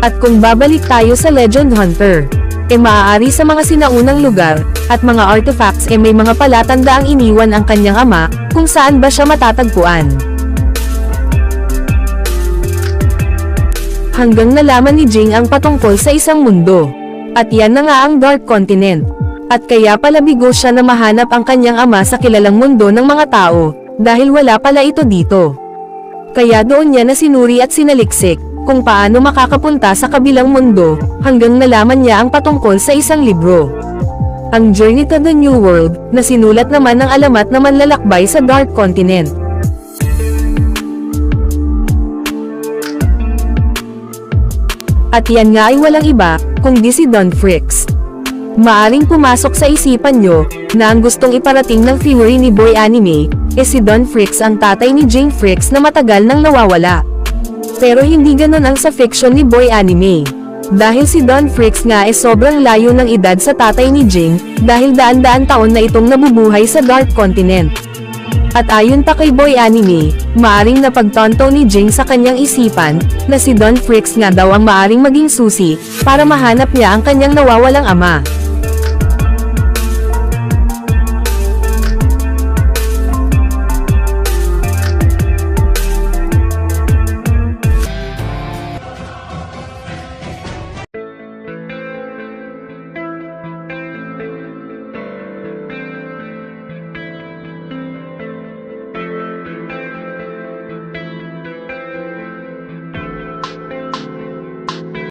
At kung babalik tayo sa Legend Hunter, e maaari sa mga sinaunang lugar, at mga artifacts e may mga palatanda ang iniwan ang kanyang ama, kung saan ba siya matatagpuan. Hanggang nalaman ni Jing ang patungkol sa isang mundo. At yan na nga ang Dark Continent. At kaya pala bigo siya na mahanap ang kanyang ama sa kilalang mundo ng mga tao, dahil wala pala ito dito. Kaya doon niya na sinuri at sinaliksik, kung paano makakapunta sa kabilang mundo, hanggang nalaman niya ang patungkol sa isang libro. Ang Journey to the New World, na sinulat naman ng alamat na manlalakbay sa Dark Continent. At yan nga ay walang iba, kundi si Don Fricks. Maaring pumasok sa isipan nyo, na ang gustong iparating ng theory ni Boy Anime, e si Don Fricks ang tatay ni Jane Fricks na matagal nang nawawala. Pero hindi ganun ang sa fiction ni Boy Anime. Dahil si Don Fricks nga ay sobrang layo ng edad sa tatay ni Jing, dahil daan-daan taon na itong nabubuhay sa Dark Continent. At ayon pa kay Boy Anime, maaring napagtonto ni Jing sa kanyang isipan, na si Don Fricks nga daw ang maaring maging susi, para mahanap niya ang kanyang nawawalang ama.